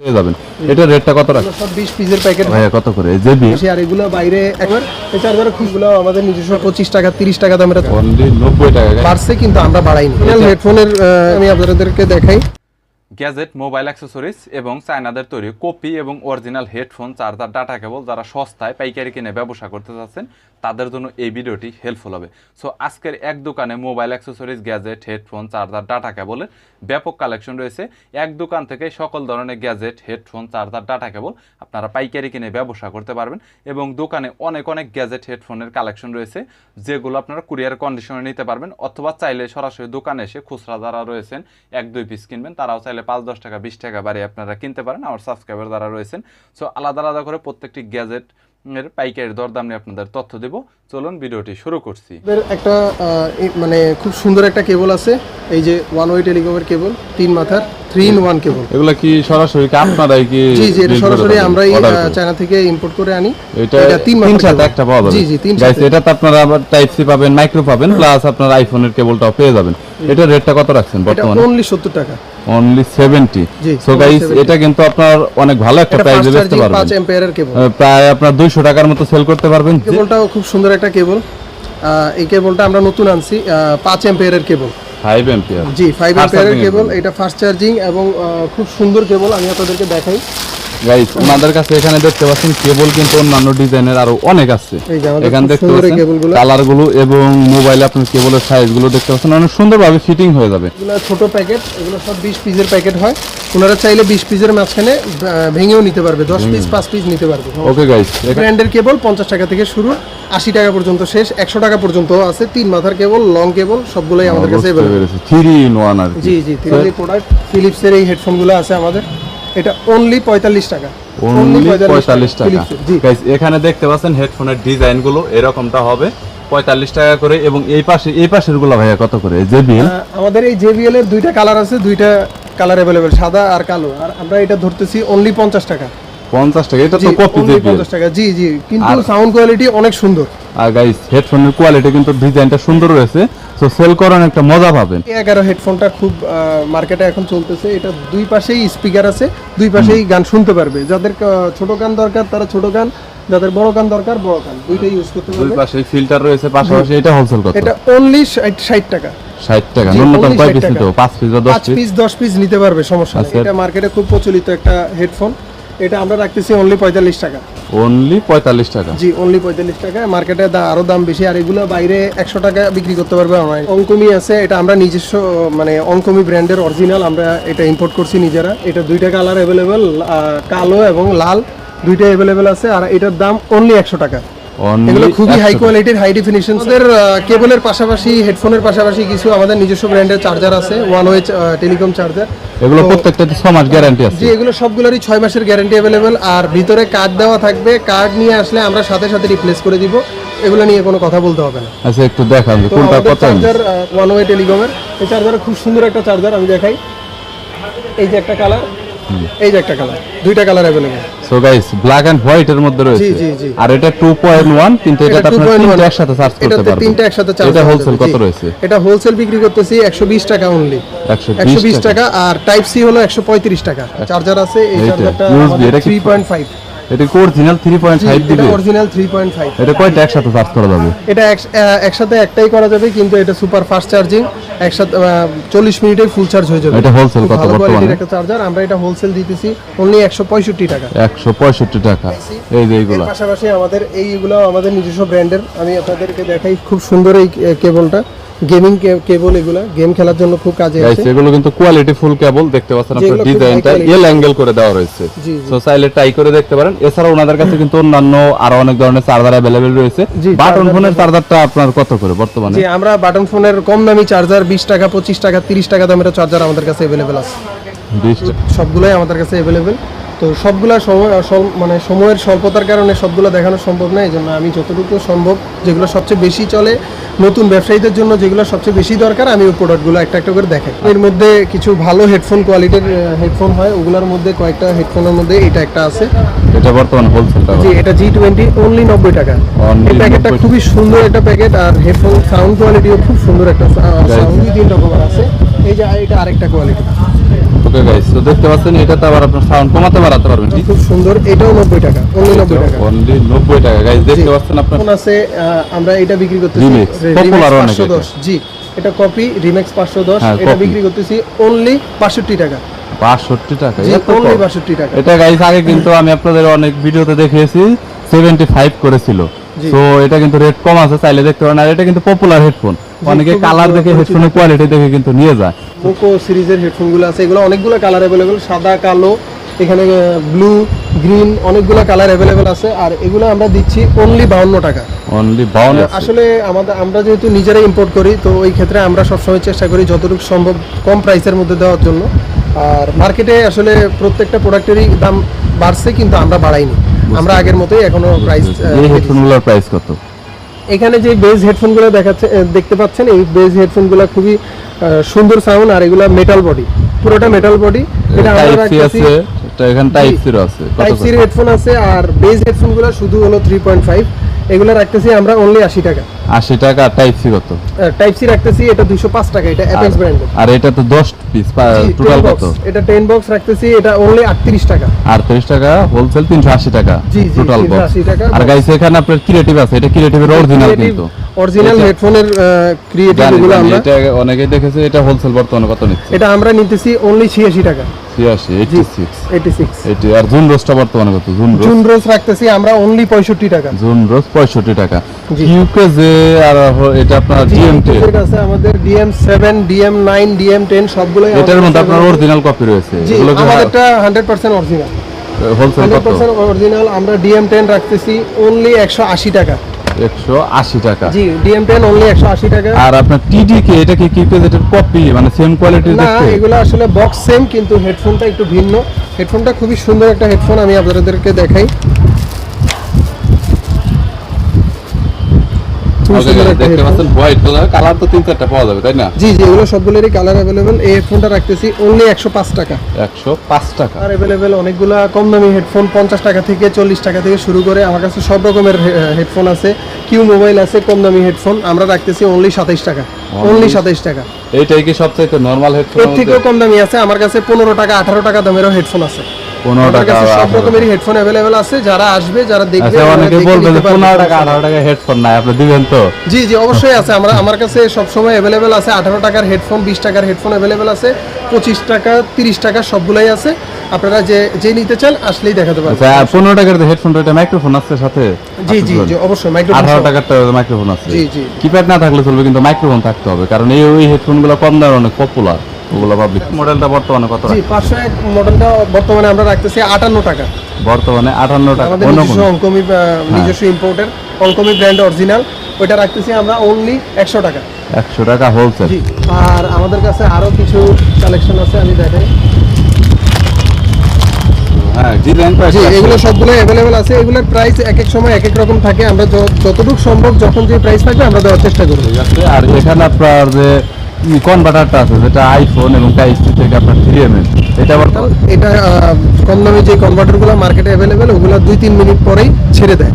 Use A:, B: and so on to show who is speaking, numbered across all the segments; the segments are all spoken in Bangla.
A: পেয়ে যাবেন। এটা রেটটা কত রাখ?
B: সব বিশ পিসের প্যাকেট
A: ভাইয়া কত করে? জেবি
B: আর এগুলো বাইরে একবার এই চার্জার খুবগুলো আমাদের নিজস্ব পঁচিশ টাকা তিরিশ টাকা দামের
A: অনলি নব্বই টাকা
B: বাড়ছে কিন্তু আমরা বাড়াইনি। হেডফোনের আমি আপনাদেরকে দেখাই।
C: গ্যাজেট মোবাইল অ্যাক্সেসরিজ এবং চায়নাদের তৈরি কপি এবং original headphone charger data cable যারা সস্তায় পাইকারি কিনে ব্যবসা করতে চাচ্ছেন তাদের জন্য এই ভিডিওটি হেল্পফুল হবে। সো আজকের এক দোকানে mobile accessories gadget headphone charger data কেবলের ব্যাপক কালেকশন রয়েছে। এক দোকান থেকে সকল ধরনের gadget headphone charger data cable আপনারা পাইকারি কিনে ব্যবসা করতে পারবেন এবং দোকানে অনেক অনেক গ্যাজেট হেডফোনের কালেকশন রয়েছে, যেগুলো আপনারা কুরিয়ার কন্ডিশনে নিতে পারবেন অথবা চাইলে সরাসরি দোকানে এসে খুচরা যারা রয়েছেন, এক, দুই পিস কিনবেন, তারাও চাইলে পাঁচ, দশ টাকা, বিশ টাকা বাড়িয়ে আপনারা কিনতে পারেন। আমার সাবস্ক্রাইবার যারা রয়েছেন সো আলাদা আলাদা করে প্রত্যেকটি গ্যাজেট এর পাইকারি দরদাম নিয়ে আপনাদের তথ্য দেব। চলুন ভিডিওটি শুরু করছি।
B: একটা মানে খুব সুন্দর একটা কেবল আছে। এই যে ওয়ান ওয়ে টেলিকমের কেবল, তিন মাথার। থ্রি ইন ওয়ান কেবল
A: এগুলা কি সরাসরি কি আপনারাই কি
B: জি জি এটা সরাসরি আমরাই
A: Order
B: আহ,
A: করে?
B: চায়না থেকে ইম্পোর্ট করে আনি।
A: এটা
B: এটা তিন
A: তিন সাথে একটা পাওয়া যাবে।
B: জি জি তিন
A: Guys,
B: সাথে
A: এটাতে আপনারা আবার টাইপ সি পাবেন মাইক্রো পাবেন প্লাস আপনার আইফোনের কেবলটাও পেয়ে যাবেন। এটা রেটটা কত রাখছেন
B: এটা অনলি সত্তর টাকা।
A: অনলি সেভেন্টি
B: জি,
A: সো গাইস এটা কিন্তু আপনার অনেক ভালো একটা প্রাইসে বেচতে পারবেন।
B: কেবল
A: প্রায় আপনার দুইশো টাকার মতো সেল করতে পারবেন।
B: কেবলটাও খুব সুন্দর একটা কেবল এই কেবলটা আমরা নতুন আনছি পাঁচ এম্পিয়ারের কেবল
A: ফাইভ এম্পিয়ার
B: জি ফাইভ
A: Fast
B: এম্পিয়ারের
A: charging এর
B: কেবল। এটা ফাস্ট চার্জিং এবং খুব সুন্দর কেবল আমি আপনাদেরকে দেখাই
A: গাইস ওনাদের কাছে এখানে দেখতে পাচ্ছেন কেবল কিন্তু অন্যান্য ডিজাইনের আরও অনেক আছে। এখানে দেখতে পাচ্ছেন কালারগুলো এবং মোবাইলে আপনার কেবলের সাইজগুলো দেখতে পাচ্ছেন অনেক সুন্দরভাবে ফিটিং হয়ে যাবে।
B: এগুলো ছোট প্যাকেট এগুলো সব বিশ পিসের প্যাকেট হয়। ওনারা চাইলে বিশ পিসের মাঝখানে ভেঙেও নিতে পারবে দশ পিস পাঁচ পিস নিতে পারবে।
A: ওকে গাইস
B: ব্র্যান্ডের কেবল পঞ্চাশ টাকা থেকে শুরু আশি টাকা পর্যন্ত শেষ একশো টাকা পর্যন্ত আছে। তিন মাথার কেবল লং কেবল সবগুলোই আমাদের কাছে available।
A: থ্রি ইন ওয়ান আর কি।
B: জি জি থ্রি প্রোডাক্ট ফিলিপসের এই হেডফোনগুলো আছে আমাদের। এটা অনলি পঁয়তাল্লিশ টাকা।
A: অনলি টাকা। গাইস এখানে দেখতে পাচ্ছেন হেডফোনের ডিজাইনগুলো এরকমটা হবে। পঁয়তাল্লিশ টাকা করে এবং এই পাশে এই পাশেরগুলো ভাইয়া কত করে? জেবিএল
B: আমাদের এই জেবিএল এর দুইটা কালার আছে দুইটা কালার অ্যাভেলেবেল সাদা আর কালো। আর আমরা এটা ধরতেছি অনলি পঞ্চাশ টাকা।
A: পঞ্চাশ টাকা এটা তো কপি
B: only 50 টাকা। জি জি কিন্তু সাউন্ড কোয়ালিটি অনেক সুন্দর।
A: আর গাইস হেডফোনের কোয়ালিটি কিন্তু ডিজাইনটা সুন্দর রয়েছে তো সেল করার একটা মজা পাবেন।
B: এগারো হেডফোনটা খুব মার্কেটে এখন চলতেছে। এটা দুই পাশেই স্পিকার আছে দুই পাশেই গান শুনতে পারবে। যাদের ছোট গান দরকার তারা ছোট গান যাদের বড় গান দরকার বড় গান দুইটাই ইউজ করতে
A: দুই পাশে ফিল্টার রয়েছে পাশাপাশি এটা হোলসেল
B: এটা অনলি ষাট টাকা।
A: ষাট টাকা ন্যূনতম কয় পিস নিতে হবে? পাঁচ পিস বা দশ
B: পাঁচ
A: পিস
B: পিস দশ পিস নিতে পারবে সমস্যা নেই।
A: আচ্ছা।
B: এটা মার্কেটে খুব প্রচলিত একটা হেডফোন এটা আমরা রাখতেছি অনলি পঁয়তাল্লিশ টাকা।
A: অনলি পঁয়তাল্লিশ টাকা?
B: জি অনলি পঁয়তাল্লিশ টাকা। মার্কেটে আরও দাম বেশি আর এগুলো বাইরে একশো টাকা বিক্রি করতে পারবে অনলাইন অঙ্কমি আছে এটা আমরা নিজস্ব মানে অঙ্কমি ব্র্যান্ডের অরিজিনাল আমরা এটা ইম্পোর্ট করছি নিজেরা। এটা দুইটা কালার অ্যাভেলেবেল কালো এবং লাল দুইটা অ্যাভেলেবেল আছে আর এটার দাম অনলি একশো টাকা। এগুলো খুবই হাই কোয়ালিটির হাই ডেফিনিশন আমাদের কেবলের পাশাপাশি হেডফোনের পাশাপাশি কিছু আমাদের নিজস্ব ব্র্যান্ডের চার্জার আছে ওয়ান ওয়ে টেলিকম চার্জার
A: এগুলো প্রত্যেকটাতে 6 মাস গ্যারান্টি আছে।
B: জি এগুলো সবগুলোরই ছয় মাসের গ্যারান্টি অ্যাভেলেবেল আর ভিতরে কার্ড দেওয়া থাকবে। কার্ড নিয়ে আসলে আমরা সাথে সাথে রিপ্লেস করে দিব। এগুলো নিয়ে কোনো কথা বলতে হবে না।
A: আচ্ছা একটু দেখান কোনটা কত
B: চার্জার ওয়ান ওয়ে টেলিকমের এই চার্জার খুব সুন্দর একটা চার্জার আমি দেখাই। এই যে একটা কালার এই যে একটা কালার দুইটা colour available
A: so guys black and white এর মধ্যে রয়েছে।
B: জি, জি।
A: আর এটা 2.1 কিন্তু
B: এটা
A: এটা আপনারা তিনটা একসাথে চার্জ করতে পারবেন।
B: তিনটা একসাথে চার্জ
A: এটা হোলসেল কত রয়েছে?
B: এটা হোলসেল বিক্রি করতেছি 120 টাকা অনলি
A: 120
B: 120 টাকা। আর টাইপ সি হলো 135 টাকা। চার্জার আছে এই চার্জারটা
A: USB, এটা কি-
B: 3.5
A: এটা কি অরিজিনাল 3.5
B: এটা
A: দিবে?
B: অরিজিনাল 3.5
A: এটা কয়টা একসাথে চার্জ করা যাবে?
B: এটা একসাথে একটাই করা যাবে কিন্তু এটা সুপার ফাস্ট চার্জিং একসাথে চল্লিশ মিনিটে ফুল চার্জ হয়ে যাবে।
A: এটা
B: খুব
A: কত বর্তমানে?
B: একটা চার্জার আমরা এটা হোলসেল দিতেছি অনলি একশো পঁয়ষট্টি টাকা।
A: 165 টাকা। এই যে এইগুলা।
B: পাশাপাশি আমাদের এইগুলো আমাদের নিজস্ব ব্র্যান্ডের আমি আপনাদেরকে দেখাই খুব সুন্দর এই কেবলটা গেমিং কেবল এগুলা গেম খেলার জন্য খুব কাজে
A: গাইস
B: আসে
A: এগুলো কিন্তু কোয়ালিটি ফুল কেবল দেখতে পাচ্ছেন আপনার
B: যেগুলো খুব
A: ডিজাইনটা
B: high quality।
A: এল অ্যাঙ্গেল করে দেওয়া রয়েছে
B: জি, জি।
A: সো চাইলে ট্রাই করে দেখতে পারেন এছাড়া ওনাদের কাছে কিন্তু অন্যান্য আরো অনেক ধরনের চার্জার अवेलेबल রয়েছে
B: জি,
A: বাটন
B: charger
A: ফোনের চার্জারটা আপনার কত করে বর্তমানে
B: যে আমরা বাটন ফোনের কম দামি চার্জার বিশ টাকা পঁচিশ টাকা তিরিশ টাকা দামের চার্জার আমাদের কাছে অ্যাভেলেবেল আছে
A: 20
B: সবগুলোই আমাদের কাছে অ্যাভেলেবেল তো সবগুলা সময় মানে সময়ের স্বল্পতার কারণে সবগুলো দেখানো সম্ভব না এই জন্য আমি যতটুকু সম্ভব যেগুলো সবচেয়ে বেশি চলে নতুন ব্যবসায়ীদের জন্য যেগুলো সবচেয়ে বেশি দরকার আমি ওই প্রোডাক্টগুলো একটা একটা করে দেখাই। এর মধ্যে কিছু ভালো হেডফোন কোয়ালিটির হেডফোন হয় ওগুলোর মধ্যে কয়েকটা হেডফোনের মধ্যে এটা একটা আছে।
A: এটা বর্তমান হোলসেলটা
B: জি এটা জি টোয়েন্টি অনলি নব্বই টাকা। এই প্যাকেটটা খুবই সুন্দর একটা প্যাকেট আর হেডফোন সাউন্ড কোয়ালিটিও খুব সুন্দর একটা সাউন্ড তিন রকমের আছে। এই যে এটা আরেকটা কোয়ালিটি
A: ওকে গাইস তো দেখতে পাচ্ছেন আবার আপনার সাউন্ড কমাতে বাড়াতে পারবেন। ঠিক
B: খুব সুন্দর এটাও নব্বই টাকা অনলি নব্বই টাকা।
A: অনলি নব্বই টাকা। গাইস দেখতে পাচ্ছেন আপনার
B: ফোন আছে আমরা এটা বিক্রি করতেছি
A: popular অনেক
B: জি এটা কপি রিমেক্স পাঁচশো দশ
A: হ্যাঁ,
B: এটা বিক্রি করতেছি অনলি বাষট্টি টাকা।
A: বাষট্টি টাকা
B: অনলি টাকা।
A: এটা গাইস আগে কিন্তু আমি আপনাদের অনেক ভিডিওতে দেখিয়েছি সেভেন্টি ফাইভ করেছিল।
B: জি।
A: তো এটা কিন্তু রেট কম আছে চাইলে দেখতে পারেন। আর এটা কিন্তু পপুলার হেডফোন অনেকে কালার দেখে হেডফোনের কোয়ালিটি দেখে কিন্তু নিয়ে যায়।
B: মোকো সিরিজের হেডফোনগুলো আছে এগুলো অনেকগুলো কালার অ্যাভেলেবেল সাদা কালো এখানে ব্লু গ্রিন অনেকগুলো কালার অ্যাভেলেবেল আছে। আর এগুলো আমরা দিচ্ছি অনলি বাউন্ন টাকা।
A: অনলি বাউন
B: আসলে আমাদের আমরা যেহেতু নিজেরাই ইম্পোর্ট করি তো ওই ক্ষেত্রে আমরা সবসময় চেষ্টা করি যতটুকু সম্ভব কম প্রাইসের মধ্যে দেওয়ার জন্য। আর মার্কেটে আসলে প্রত্যেকটা প্রোডাক্টেরই দাম বাড়ছে কিন্তু আমরা বাড়াইনি। আমরা আগের মতোই এখনও প্রাইস
A: এই হেডফোনগুলোর প্রাইস কত?
B: এখানে যে বেজ হেডফোনগুলো দেখাচ্ছে দেখতে পাচ্ছেন এই বেজ হেডফোনগুলো খুবই সুন্দর সাউন্ড আর এগুলো মেটাল বডি পুরোটা মেটাল বডি এটা আমরা রাখছি
A: আছে এটা এখানে টাইপ। সি আছে।
B: Type
A: C?
B: হেডফোন আছে আর বেজ হেডফোনগুলো শুধু হলো থ্রি পয়েন্ট ফাইভ এগুলো রাখতেছি আমরা অনলি আশি টাকা।
A: আশি টাকা টাইপ সি কত?
B: টাইপ সি রাখতেছি এটা দুশো পাঁচ টাকা এটা অ্যাপেক্স ব্র্যান্ডের
A: আর এটা তো দশ পিস টোটাল কত?
B: এটা 10 বক্স রাখতেছি এটা অনলি আটত্রিশ টাকা।
A: আটত্রিশ টাকা হোলসেল তিনশো আশি টাকা
B: জি, জি,
A: টোটাল বক্স
B: 380 টাকা
A: আর
B: गाइस
A: গাইস এখানে আপনার ক্রিয়েটিভ আছে এটা ক্রিয়েটিভের অরিজিনাল কিন্তু।
B: অরিজিনাল হেডফোনের ক্রিয়েটিভ এগুলো আমরা
A: এটা অনেকেই দেখেছে এটা হোলসেল বর্তমানে কত নিচ্ছে?
B: এটা আমরা নিতেছি অনলি ছিয়াশি টাকা।
A: ছিয়াশি এইটি সিক্স
B: এইটি সিক্স
A: এটি আর জুন রোজটা বর্তমানে কত? জুন রোজ
B: জুন রোজ রাখতেছি আমরা অনলি পঁয়ষট্টি টাকা।
A: জুন রোজ পঁয়ষট্টি টাকা।
B: জি।
A: যে আর এটা আপনার জিএমটি
B: এটা আছে আমাদের DM seven DM nine DM ten সবগুলোই
A: এটার মধ্যে আপনার অরিজিনাল কপি রয়েছে। এগুলো
B: আমাদেরটা হান্ড্রেড পার্সেন্ট অরিজিনাল
A: হোলসেল কত?
B: পার্সেন্ট অরিজিনাল আমরা ডিএম টেন রাখতেছি অনলি একশো আশি টাকা।
A: একশো আশি টাকা।
B: জি ডিএম টেন অনলি একশো আশি টাকা।
A: আর আপনার টিডি কে এটা কি কিউকে কপি মানে সেম কোয়ালিটি
B: না এগুলো আসলে বক্স সেম কিন্তু হেডফোনটা একটু ভিন্ন। হেডফোনটা খুবই সুন্দর একটা হেডফোন আমি আপনাদেরকে দেখাই খুবই
A: Okay,
B: সুন্দর
A: guys,
B: একটা
A: দেখতে পাচ্ছেন হোয়াইট কালার কালার তো তিন চারটা পাওয়া যাবে তাই না?
B: জি জি এগুলো সবগুলোরই কালার অ্যাভেলেবেল এই হেডফোনটা রাখতেছি অনলি একশো পাঁচ টাকা।
A: একশো পাঁচ টাকা।
B: আর অ্যাভেলেবেল অনেকগুলো কম দামি হেডফোন পঞ্চাশ টাকা থেকে চল্লিশ টাকা থেকে শুরু করে আমার কাছে সব রকমের হেডফোন আছে। কিউ মোবাইল আছে কম দামি হেডফোন আমরা রাখতেছি অনলি সাতাইশ টাকা। অনলি সাতাইশ টাকা।
A: এইটাই কি সবচাইতে নর্মাল হেডফোন
B: এর থেকেও কম দামি আছে। আমার কাছে পনেরো টাকা আঠারো টাকা দামেরও হেডফোন আছে।
A: পনেরো টাকা
B: সব রকমেরই হেডফোন অ্যাভেলেবেল আছে। যারা আসবে যারা দেখবে
A: আচ্ছা অনেকে বলবে যে পনেরো টাকা আঠারো টাকা হেডফোন নাই আপনি দিবেন তো?
B: জি জি অবশ্যই আছে। আমরা আমার কাছে সবসময় অ্যাভেলেবেল আছে। আঠারো টাকার হেডফোন বিশ টাকার হেডফোন অ্যাভেলেবেল আছে। পঁচিশ টাকা তিরিশ টাকা সবগুলাই আছে। আপনারা যে যে নিতে চান আসলেই দেখাতে পারবেন।
A: আচ্ছা টাকার যে হেডফোনটা এটা মাইক্রোফোন আছে সাথে?
B: জি জি জি অবশ্যই মাইক্রোফোন
A: টাকার মাইক্রোফোন আছে।
B: জি, জি।
A: কিপ্যাড না থাকলে চলবে কিন্তু মাইক্রোফোন থাকতে হবে। কারণ এই ওই হেডফোনগুলো কম দামে অনেক পপুলার ওগুলো পাবলিক মডেলটা বর্তমানে কত
B: জি পাঁচশো এক মডেলটা বর্তমানে আমরা রাখতেছি আটান্ন টাকা।
A: বর্তমানে আটান্ন টাকা অন্য কোনো?
B: অঙ্কমি নিজস্ব ইম্পোর্টের অঙ্কমি ব্র্যান্ড অরিজিনাল ওইটা রাখতেছি আমরা অনলি একশো টাকা।
A: একশো টাকা হোলসেল
B: জি আর আমাদের কাছে আরও কিছু কালেকশন আছে আমি দেখাই।
A: হ্যাঁ
B: জি এগুলো সবগুলো অ্যাভেলেবেল আছে এগুলোর প্রাইস এক এক সময় এক এক রকম থাকে। আমরা যতটুকু সম্ভব যখন যে প্রাইস থাকবে আমরা দেওয়ার চেষ্টা করব।
A: আছে আর এখানে আপনার যে কনভার্টারটা আছে? যেটা আইফোন এবং টাইপ সি থেকে আপনার থ্রি এম এম এটা বর্তমানে
B: এটা কম দামি যে কনভার্টারগুলো মার্কেটে অ্যাভেলেবেল ওগুলো দুই তিন মিনিট পরেই ছেড়ে দেয়।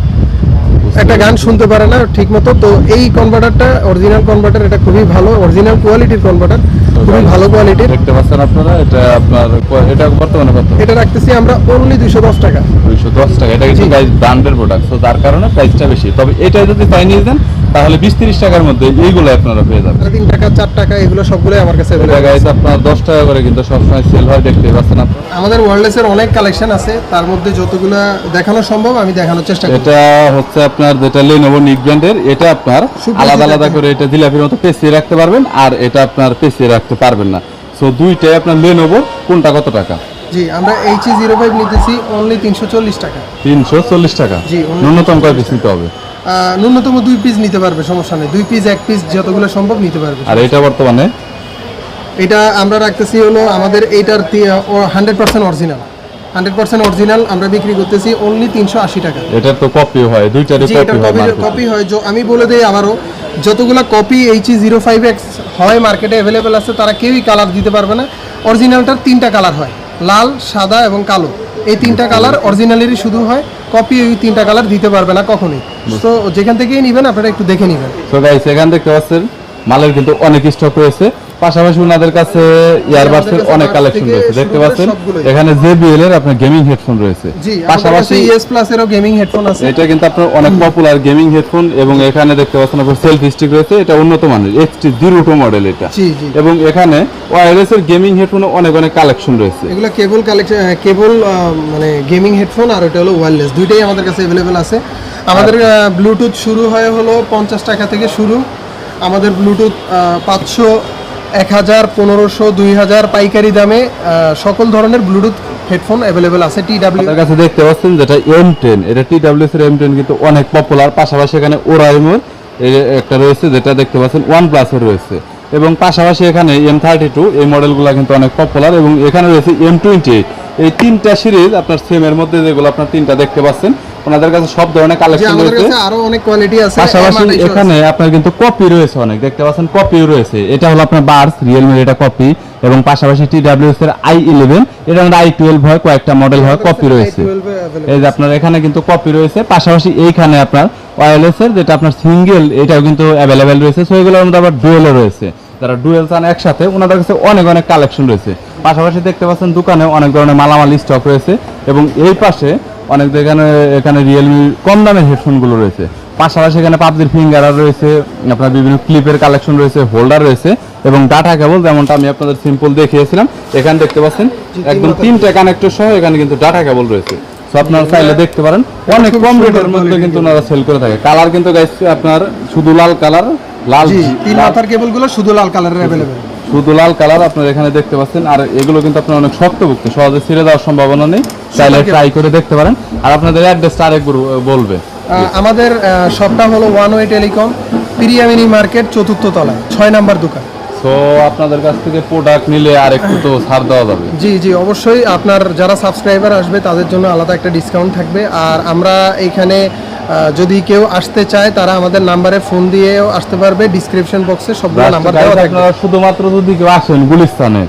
B: একটা গান শুনতে পারে না ঠিক মতো তো এই কনভার্টারটা অরিজিনাল কনভার্টার এটা খুবই ভালো। অরিজিনাল কোয়ালিটির কনভার্টার খুবই ভালো কোয়ালিটির
A: দেখতে পাচ্ছেন আপনারা এটা আপনার এটা বর্তমানে কত?
B: এটা রাখতেছি আমরা অনলি দুইশো দশ টাকা।
A: দুইশো দশ টাকা। এটা কিন্তু
B: জি।
A: গাইজ ব্র্যান্ডের প্রোডাক্ট তো তার কারণে প্রাইসটা বেশি। তবে এটা যদি তাই নিয়ে যান তাহলে বিশ তিরিশ টাকার মধ্যে এইগুলো আপনারা পেয়ে যাবেন।
B: সাড়ে তিন টাকা চার টাকা এগুলো সবগুলোই আমার কাছে
A: গাইজ আপনার দশ টাকা করে কিন্তু সবসময় সেল হয় দেখতে পাচ্ছেন আপনারা।
B: আমাদের ওয়ারলেসের অনেক কালেকশন আছে। তার মধ্যে যতগুলো দেখানো সম্ভব আমি দেখানোর চেষ্টা করি
A: এটা হচ্ছে আপনার যেটা লেনোভো নিক ব্র্যান্ডের এটা আপনার আলাদা আলাদা করে এটা জিলাপির মতো পেঁচিয়ে রাখতে পারবেন আর এটা আপনার পেঁচিয়ে রাখতে পারবেন না। সো দুইটাই আপনার লেনোভো কোনটা কত টাকা?
B: জি আমরা এইচ জিরো ফাইভ নিতেছি অনলি তিনশো চল্লিশ টাকা।
A: তিনশো চল্লিশ টাকা?
B: জি,
A: ন্যূনতম কয় পিস নিতে হবে?
B: ন্যূনতম দুই পিস নিতে পারবে সমস্যা নেই। দুই পিস এক পিস যতগুলো সম্ভব নিতে পারবে।
A: আর এটা বর্তমানে?
B: এটা আমরা রাখতেছি হলো আমাদের এইটার hundred percent original hundred percent original আমরা বিক্রি করতেছি অনলি তিনশো আশি টাকা।
A: এটার তো কপি হয় দুইটারই কপি হয়
B: কপি হয়। আমি বলে দিই আবারও যতগুলো copy H zero five X হয় মার্কেটে অ্যাভেলেবেল আছে তারা কেউই কালার দিতে পারবে না। অরিজিনালটার তিনটা কালার হয় লাল সাদা এবং কালো। এই তিনটা কালার অরিজিনালেরই শুধু হয় কপি ওই তিনটা কালার দিতে পারবে না কখনোই। তো যেখান থেকেই নেবেন আপনারা একটু দেখে নেবেন।
A: তো গাইস এখান পাচ্ছেন? মালের কিন্তু অনেক স্টক রয়েছে। পাশাপাশি ওনাদের কাছে ইয়ারবাডসের অনেক কালেকশন রয়েছে। দেখতে পাচ্ছেন। এখানে জেবিএল এর আপনার গেমিং হেডফোন রয়েছে।
B: পাশাপাশি ইএস প্লাস এরও গেমিং হেডফোন আছে।
A: এটা কিন্তু আপনার অনেক পপুলার গেমিং হেডফোন এবং এখানে দেখতে পাচ্ছেন আপনার সেলফি স্টিক রয়েছে। এটা উন্নত মানের এক্সটি জিরো টু মডেল এটা।
B: জি জি।
A: এবং এখানে ওয়্যারলেস এর গেমিং হেডফোনে অনেক অনেক কালেকশন রয়েছে।
B: এগুলো কেবল কালেকশন কেবল মানে গেমিং হেডফোন আর এটা হলো ওয়্যারলেস দুইটাই আমাদের কাছে অ্যাভেলেবেল আছে। আমাদের ব্লুটুথ শুরু হয় হলো পঞ্চাশ টাকা থেকে শুরু। আমাদের ব্লুটুথ পাঁচশো এক হাজার পনেরোশো দুই হাজার পাইকারি দামে সকল ধরনের ব্লুটুথ হেডফোন অ্যাভেলেবেল আছে টি ডাব্লিউ
A: কাছে দেখতে পাচ্ছেন যেটা এম টেন এটা টি ডাব্লিউএস এর এম টেন কিন্তু অনেক পপুলার পাশাপাশি এখানে ওরাইমোর একটা রয়েছে যেটা দেখতে পাচ্ছেন ওয়ান প্লাসের রয়েছে। এবং পাশাপাশি এখানে এম থার্টি টু এই মডেলগুলো কিন্তু অনেক পপুলার এবং এখানে রয়েছে এম টোয়েন্টি এই তিনটা সিরিজ আপনার সেমের মধ্যে যেগুলো আপনার তিনটা দেখতে পাচ্ছেন ওনাদের কাছে সব ধরনের কালেকশন রয়েছে।
B: আরও অনেক কোয়ালিটি আছে
A: পাশাপাশি এখানে আপনার কিন্তু কপি রয়েছে অনেক দেখতে পাচ্ছেন কপিও রয়েছে। এটা হলো আপনার বার্স রিয়েলমি এটা কপি এবং পাশাপাশি টি ডাব্লিউএস এর আই ইলেভেন এটা আই টুয়েলভ হয় কয়েকটা মডেল হয় কপি রয়েছে। এই যে আপনার এখানে কিন্তু কপি রয়েছে পাশাপাশি এইখানে আপনার ওয়্যারলেস এর যেটা আপনার সিঙ্গেল এটাও কিন্তু অ্যাভেলেবেল রয়েছে। সো এগুলোর মধ্যে আবার ডুয়েলও রয়েছে। যারা ডুয়েল চান একসাথে ওনাদের কাছে অনেক অনেক কালেকশন রয়েছে। পাশাপাশি দেখতে পাচ্ছেন দোকানে অনেক ধরনের মালামাল স্টক রয়েছে এবং এই পাশে অনেক এখানে এখানে রিয়েলমি কম দামের হেডফোনগুলো রয়েছে। পাশাপাশি এখানে পাবজির ফিঙ্গার রয়েছে আপনার বিভিন্ন ক্লিপের কালেকশন রয়েছে হোল্ডার রয়েছে এবং ডাটা কেবল যেমনটা আমি আপনাদের সিম্পল দেখিয়েছিলাম এখানে দেখতে পাচ্ছেন একদম তিনটা কানেক্টর সহ এখানে কিন্তু ডাটা কেবল রয়েছে। সো আপনারা চাইলে দেখতে পারেন অনেক কম রেটের মধ্যে কিন্তু ওনারা সেল করে থাকে। কালার কিন্তু গাইস আপনার শুধু লাল কালার লাল।
B: জি তিন মাথার কেবলগুলো শুধু লাল কালারের অ্যাভেলেবেল
A: শুধু লাল কালার আপনার এখানে দেখতে পাচ্ছেন আর এগুলো কিন্তু আপনার অনেক শক্তভুক্ত সহজে ছিঁড়ে দেওয়ার সম্ভাবনা নেই। চাইলে ট্রাই করে দেখতে পারেন। আর আপনাদের অ্যাড্রেসটা আরেকবার বলবে।
B: আমাদের শপটা হলো ওয়ান ওয়ে টেলিকম পিরিয়ামিনি মার্কেট চতুর্থ তলায় ছয় নাম্বার দোকান।
A: তো আপনাদের কাছ থেকে প্রোডাক্ট নিলে আর একটু তো ছাড় দেওয়া যাবে।
B: জি জি অবশ্যই। আপনার যারা সাবস্ক্রাইবার আসবে তাদের জন্য আলাদা একটা ডিসকাউন্ট থাকবে। আর আমরা এইখানে আহ, যদি কেউ আসতে চায় তারা আমাদের নাম্বারে ফোন দিয়েও আসতে পারবে। ডিসক্রিপশন বক্সে সবগুলো নাম্বার দেওয়া থাকবে।
A: আপনারা শুধুমাত্র যদি কেউ আসেন গুলিস্তানে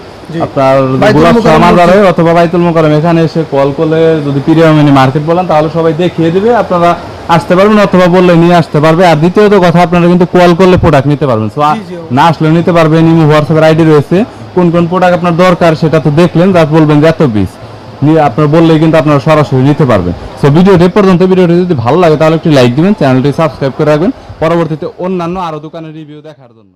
A: আপনার
B: বাইতুল
A: গোলাপ
B: মোকাররম
A: মাজারে অথবা বাইতুল মোকারম এখানে এসে কল করলে যদি পিরিয়ামিনি মার্কেট বলেন তাহলে সবাই দেখিয়ে দিবে আপনারা আসতে পারবেন অথবা বললে নিয়ে আসতে পারবে। আর দ্বিতীয়ত কথা আপনারা কিন্তু কল করলে প্রোডাক্ট নিতে পারবেন। না আসলে নিতে পারবেন ইমো হোয়াটসঅ্যাপের আইডি রয়েছে। কোন কোন প্রোডাক্ট আপনার দরকার সেটা তো দেখলেন বলবেন যে এত পিস নিয়ে আপনার বললে কিন্তু আপনারা সরাসরি নিতে পারবেন। সো ভিডিওটি পর্যন্ত। ভিডিওটি যদি ভালো লাগে, তাহলে একটি লাইক দিবেন, চ্যানেলটি সাবস্ক্রাইব করে রাখবেন। পরবর্তীতে অন্যান্য আরও দোকানের রিভিউ দেখার জন্য।